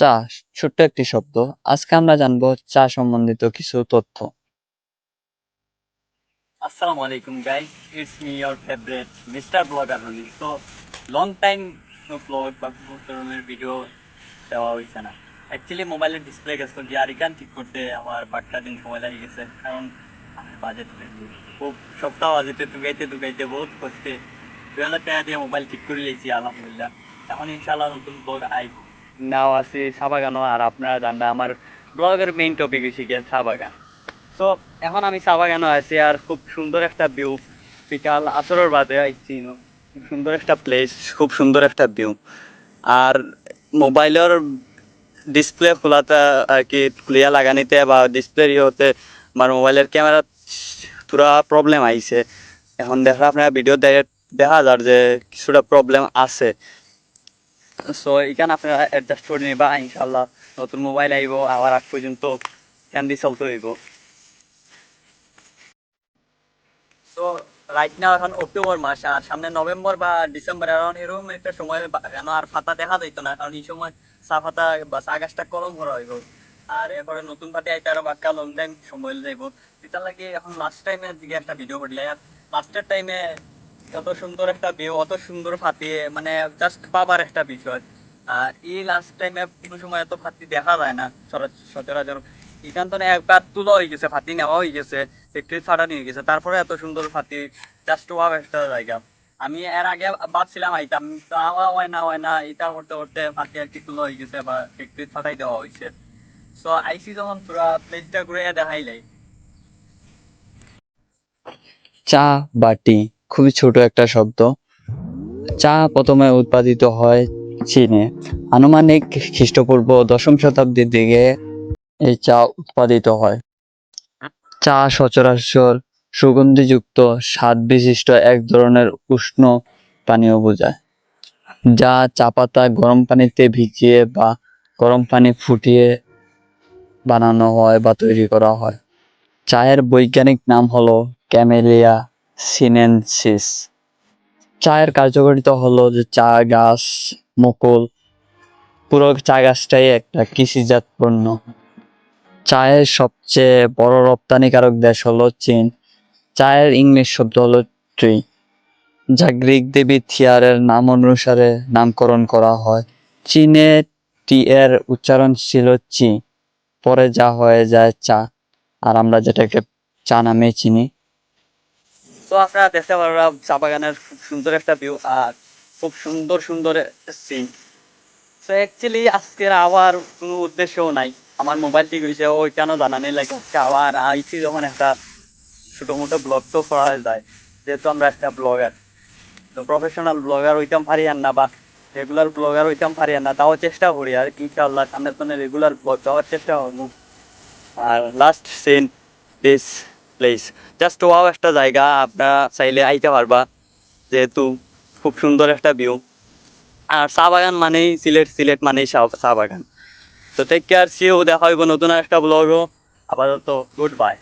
চা ছোট্ট একটি শব্দ। আজকে আমরা জানব চা সম্বন্ধিত কিছু তথ্য। alaikum guys, it's me your favorite Mr. Blogger Roli. So long time no vlog বা ধরনের ভিডিও দেওয়া হয়েছে না। অ্যাকচুয়ালি মোবাইলের ডিসপ্লে গেছে যে আর এখান ঠিক করতে আমার পাঁচটা দিন সময় লাগে গেছে কারণ বাজেট খুব সপ্তাহ বাজেটে দুগাইতে দুগাইতে বহুত কষ্টে। দুই হাজার টাকা দিয়ে মোবাইল ঠিক করে লিয়েছি আলহামদুলিল্লাহ। এখন ইনশাল্লাহ নতুন ব্লগ আইব। নাও আছে, চা বাগানও আর আপনারা জানবেন, আমার ব্লগের মেইন টপিক হচ্ছে গিয়ে চা বাগান। তো এখন আমি চা বাগানে আছি আর খুব সুন্দর একটা ভিউ বিকাল আসরের বাদে আইছি সুন্দর একটা প্লেস খুব সুন্দর একটা ভিউ আর মোবাইলের ডিসপ্লে খোলাতে আর কি খুলিয়া লাগানিতে বা ডিসপ্লে ইয়েতে আমার মোবাইলের ক্যামেরা পুরা প্রবলেম আইছে। এখন দেখা, আপনার ভিডিও দেখা যার যে কিছুটা প্রবলেম আছে। সো এখানে আপনারা অ্যাডজাস্ট করে নিবা ইনশাল্লাহ নতুন মোবাইল আইব, আবার আগ পর্যন্ত ক্যান্ডি চলতে হইব। তো রাইট নাও এখন অক্টোবর মাস, আর সামনে নভেম্বর বা ডিসেম্বর এখন এরকম একটা সময় কেন আর পাতা দেখা যাইতো না, কারণ এই সময় চা পাতা বা চা গাছটা কলম ভরা হইব। আর এরপরে নতুন পাতি আইতে আরও বাক্কা লং টাইম সময় যাইব। এটা লাগে এখন লাস্ট টাইমে দিকে একটা ভিডিও করলে লাস্টের টাইমে এত সুন্দর একটা ভিউ অত সুন্দর ফাতি মানে জাস্ট পাবার একটা বিষয়। আর এই লাস্ট টাইমে কোনো সময় এত ফাতি দেখা যায় না সচরাচর। এখান তো একবার তুলো হয়ে গেছে, ফাতি নেওয়া হয়ে গেছে ফ্যাক্টরি ফাটা নিয়ে গেছে তারপরে এত সুন্দর ফাতি জাস্ট ওয়াও একটা জায়গা। আমি এর আগে ভাবছিলাম আইতাম তাওয়া হয় না হয় না এটা করতে করতে ফাতি কি তুলো হয়ে গেছে বা ফ্যাক্টরি ফাটাই দেওয়া হয়েছে। তো আইসি যখন পুরা প্লেসটা ঘুরে দেখাইলাই চা বা টি খুবই ছোট একটা শব্দ। চা প্রথমে উৎপাদিত হয় চীনে। আনুমানিক খ্রিস্টপূর্ব দশম শতাব্দীর দিকে এই চা উৎপাদিত হয়। চা সচরাচর সুগন্ধিযুক্ত স্বাদ বিশিষ্ট এক ধরনের উষ্ণ পানীয় বোঝায়, যা চা পাতা গরম পানিতে ভিজিয়ে বা গরম পানি ফুটিয়ে বানানো হয় বা তৈরি করা হয়। চায়ের বৈজ্ঞানিক নাম হলো ক্যামেলিয়া সিনেনসিস চায়ের কার্যকারিতা হলো যে চা গাছ মুকুল, পুরো চা গাছটাই একটা কৃষিজাত পণ্য। চায়ের সবচেয়ে বড় রপ্তানিকারক দেশ হলো চীন। চায়ের ইংলিশ শব্দ হলো ট্রি, যা গ্রিক দেবী থিয়ারের নাম অনুসারে নামকরণ করা হয়। চীনে টি এর উচ্চারণ ছিল চি, পরে যা হয়ে যায় চা, আর আমরা যেটাকে চা নামে চিনি। তো আপনারা দেখতে পারবেন, চা বাগানের সুন্দর একটা ভিউ আর খুব সুন্দর সুন্দর সিন তো অ্যাকচুয়ালি আজকের আবার কোনো উদ্দেশ্যও নাই। আমার মোবাইল ঠিক হয়েছে, ওই কেন জানা নেই লাগে আবার আইছি যখন একটা ছোটো মোটো ব্লগ তো করা যায়, যেহেতু আমরা একটা ব্লগার তো প্রফেশনাল ব্লগার হইতাম পারি আর না, বা রেগুলার ব্লগার হইতাম পারি আর না, তাও চেষ্টা করি আর কি, ইনশাআল্লাহ সামনে সামনে রেগুলার ব্লগ দেওয়ার চেষ্টা করব। আর last scene this place just wow একটা জায়গা, আপনারা চাইলে আইতে পারবা। যেহেতু খুব সুন্দর একটা ভিউ আর চা বাগান মানেই সিলেট সিলেট মানেই চা বাগান। তো টেক কেয়ার সিও দেখা হইব নতুন একটা ব্লগও আপাতত গুড বাই